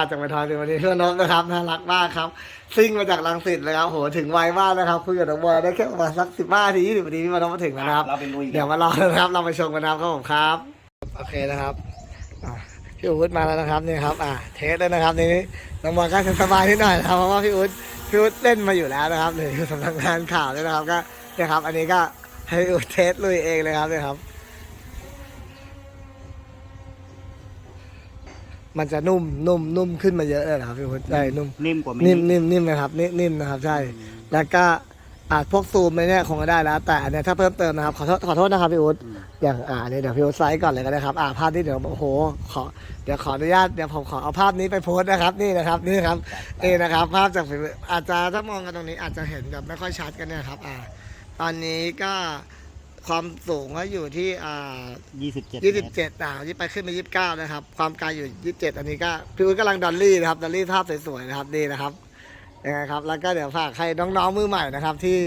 มาจากไปทอยในวันนี้เพื่อนนกนะครับน่ารักมากครับซิ่งมาจากลังสิตเลยครับโหถึงไวมากนะครับคุยกับน้องบอยได้แค่ประมาณสักสิบห้าทียี่สิบนาทีพี่มานพมาถึงแล้วนะครับ เราไปลุยเดี๋ยวมารอนะครับ เราไปชมกันนะครับครับผมครับ โอเคนะครับอะพี่อุ๊ดมาแล้วนะครับนี่ครับอ่าเทสเลยนะครับนี่น้องบอลก็สบายนิดหน่อยนะครับเพราะว่าพี่อุ๊ดพี่อุ๊ดเล่นมาอยู่แล้วนะครับนี่คือสำนักงานข่าวด้วยนะครับก็เนี่ยครับ อันนี้ก็ให้พี่อุ๊ดเทสลุยเองเลยครับเนี่ยครับ มันจะนุ่มนุ่มนุ่มขึ้นมาเยอะเลยนะครับพี่อุ๊ดใช่นุ่มนิ่มกว่ามินิ่มนิ่มนิ่มนะครับนิ่มนิ่มนะครับใช่ แล้วก็อาจพวกซูมในเนี่ยคงจะได้แล้ว แต่อันเนี้ยถ้าเพิ่มเติมนะครับขอโทษขอโทษนะครับพี่อุ๊ดอืมอย่างอ่านี่เดี๋ยวพี่อุ๊ดไซส์ก่อนเลยก็ได้ครับอ่าภาพที่เดี๋ยวโอ้โหขอเดี๋ยวขออนุญาตเดี๋ยวผมขอเอาภาพนี้ไปโพสต์นะครับนี่นะครับนี่ครับนี่นะครับ ภาพจากฝีมืออาจจะถ้ามองกันตรงนี้อาจจะเห็นแบบไม่ค่อยชัดกันเนี่ยครับอ่าตอนนี้ก็ ความสูงก็อยู่ที่อ่ายี่สิบเจ็ดยี่สิบเจ็ดอ่าที่ไปขึ้นมายี่สิบเก้านะครับ ความไกลอยู่ยี่สิบเจ็ดอันนี้ก็พี่อุ้ยกำลังดอลลี่นะครับดอลลี่ภาพสวยๆนะครับนี่นะครับยังไงครับแล้วก็เดี๋ยวฝากให้น้องๆมือใหม่นะครับ ที่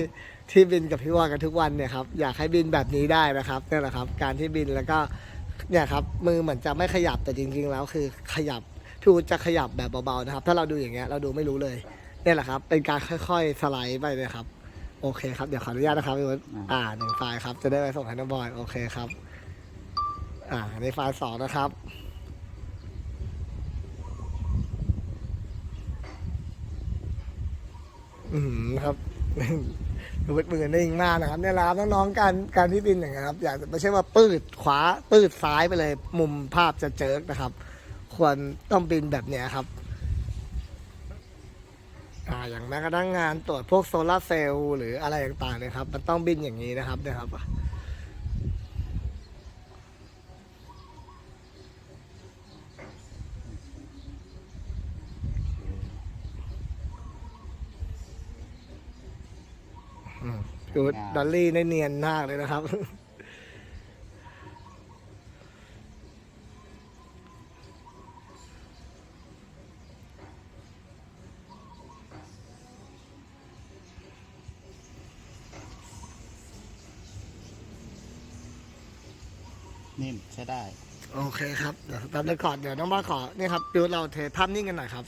ที่บินกับพี่วอนกันทุกวันเนี่ยครับอยากให้บินแบบนี้ได้นะครับนี่แหละครับ การที่บินแล้วก็เนี่ยครับมือเหมือนจะไม่ขยับแต่จริง ๆ แล้วคือขยับพี่อุ้ยจะขยับแบบเบาๆนะครับ ถ้าเราดูอย่างเงี้ยเราดูไม่รู้เลยเนี่ยแหละครับ เป็นการค่อย ๆสไลด์ไปเลยครับ โอเคครับ เดี๋ยวขออนุญาตนะครับพี่อุ้ยอ่าหนึ่งไฟล์ครับ จะได้ไปส่งให้น้องบอย โอเคครับ อ่า ในไฟล์สองนะครับ อืมครับดูมือนิ่งมากนะครับเนี่ยแหละครับน้องๆการการที่บินอย่างเงี้ยครับ อยากจะไม่ใช่ว่าปืดขวาปืดซ้ายไปเลย มุมภาพจะเจิกนะครับ ควรต้องบินแบบเนี้ยครับ อ่าอย่างแม้กระทั่งงานตรวจพวกโซลาร์เซลล์หรืออะไรต่างๆเนี่ยครับ มันต้องบินอย่างนี้นะครับเนี่ยครับอืมดูดอลลี่ได้เนียนมากเลยนะครับ นิ่มใช้ได้ โอเคครับเดี๋ยวแป๊บเลยก่อนเดี๋ยวน้องบอยขอนี่ครับดูเราเทภาพนิ่งกันหน่อยครับ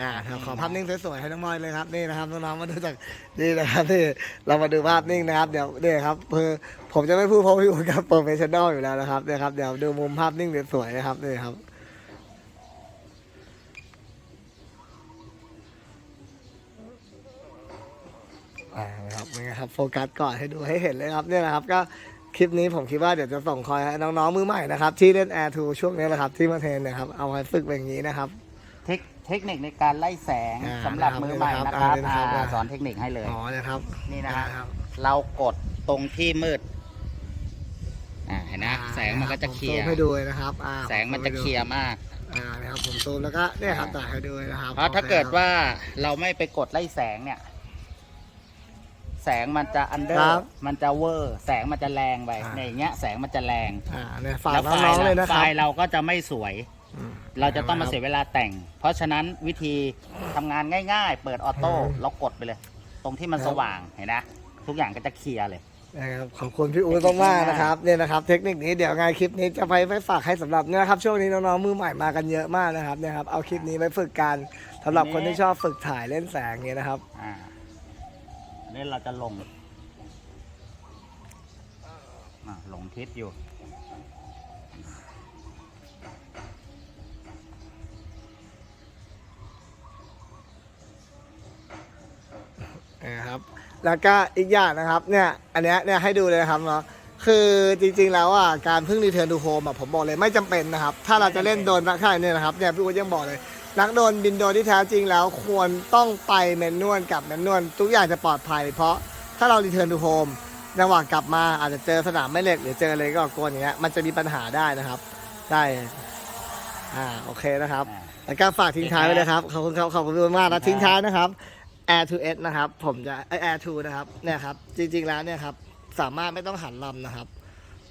อ่าเดี๋ยวขอภาพนิ่งสวยๆให้น้องบอยเลยครับนี่นะครับน้องๆมาดูจากนี่นะครับที่เรามาดูภาพนิ่งนะครับเดี๋ยวนี่ครับคือผมจะไม่พูดเพราะพี่อุ่นกับโปรเฟชชั่นอลอยู่แล้วนะครับเนี่ยครับเดี๋ยวดูมุมภาพนิ่งสวยๆนะครับนี่ครับอ่านะครับนี่ครับโฟกัสก่อนให้ดูให้เห็นเลยครับเนี่ยนะครับก็ คลิปนี้ผมคิดว่าเดี๋ยวจะส่งคอยให้น้องๆมือใหม่นะครับ ที่เล่น Air 2 ช่วงนี้นะครับ ที่มาเทรนนะครับ เอาไว้ฝึกแบบนี้นะครับ เทคเทคนิคในการไล่แสงอ่าสำหรับมือใหม่นะครับนี่นะครับอ่า อ่าสอนเทคนิคให้เลย อ๋อนะครับนี่นะฮะอ่าครับ เรากดตรงที่มืด อ่าเห็นนะ อ่าแสงมันก็จะเคลียร์ ผมซูมให้ดูเลยนะครับอ่าแสงมันจะเคลียร์มาก อ่านะครับผมซูมแล้วก็เนี่ยครับถ่ายให้ดูเลยนะครับเพราะถ้าโอคเกิดครับว่าเราไม่ไปกดไล่แสงเนี่ย แสงมันจะอันเดอครัร์บมันจะเวอร์ แสงมันจะแรงไปอ่า ในอย่างเงี้ยแสงมันจะแรงอ่าเนี่ยฝากแล้วไฟน้องล์ๆเลยเรานะคไฟรับล์เราก็จะไม่สวย อืม เราจะต้องมาเสียเวลาแต่ง เพราะฉะนั้นวิธีทำงานง่าย ๆ เปิดออโต้อืมเรากดไปเลย ตรงที่มันครับ สว่างเห็นนะทุกอย่างก็จะเคลียร์เลย นะครับขอบคุณพี่อู๊ดมากๆนะครับเนี่ยนะครับ เทคนิคนี้เดี๋ยวไงคลิปนี้จะไปไปฝากให้สำหรับเนี่ยนะครับช่วงนี้น้องๆมือใหม่มากันเยอะมากนะครับเนี่ยครับเอาคลิปนี้ไปฝึกกันสำหรับคนที่ชอบฝึกถ่ายเล่นแสงเงี้ยนะครับ อ่าอั นนี้เราจะลงอ่าลงทิศอยู่ นะครับ แล้วก็อีกอย่างนะครับ เนี่ย อันเนี้ยเนี่ยให้ดูเลยนะครับเนาะ คือจริงๆแล้วอะ การเพิ่งรีเทิร์นดูโฮมอะผมบอกเลยไม่จำเป็นนะครับ ถ้าเราจะเล่นโดนนักข่ายเนี่ยนะครับ เนี่ยพี่อู๊ดยังบอกเลย นักโดนบินโดนที่แท้จริงแล้วควรต้องไปแมนนวลกับแมนนวลทุกอย่างจะปลอดภัย เพราะถ้าเรารีเทิร์นดูโฮมระหว่างกลับมาอาจจะเจอสนามแม่เหล็กหรือเจออะไรก็โกนอย่างเงี้ยมันจะมีปัญหาได้นะครับ ได้อ่าโอเคนะครับแล้วก็ฝากทิ้งท้ายไว้เลยครับขอบคุณครับขอบคุณมากนะทิ้งท้ายนะครับ Air to S นะครับ ผมจะเอ้ย Air to นะครับเนี่ยครับจริง ๆ แล้วเนี่ยครับสามารถไม่ต้องหันลำนะครับ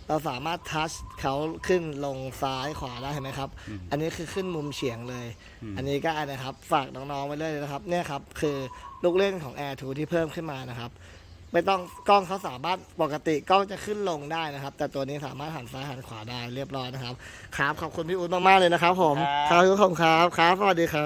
เราสามารถทัชเขาขึ้นลงซ้ายขวาได้เห็นไหมครับอืมอันนี้คือขึ้นมุมเฉียงเลยอืมอันนี้ก็อันนะครับ ฝากน้องๆไว้เลยนะครับ เนี่ยครับคือลูกเล่นของ Air 2 ที่เพิ่มขึ้นมานะครับ ไม่ต้องกล้องเขาสามารถปกติกล้องจะขึ้นลงได้นะครับ แต่ตัวนี้สามารถหันซ้ายหันขวาได้เรียบร้อยนะครับ ครับขอบคุณพี่อุ๊ดมากๆเลยนะครับ ผม ครับครับขอบคุณครับ ครับสวัสดีครับ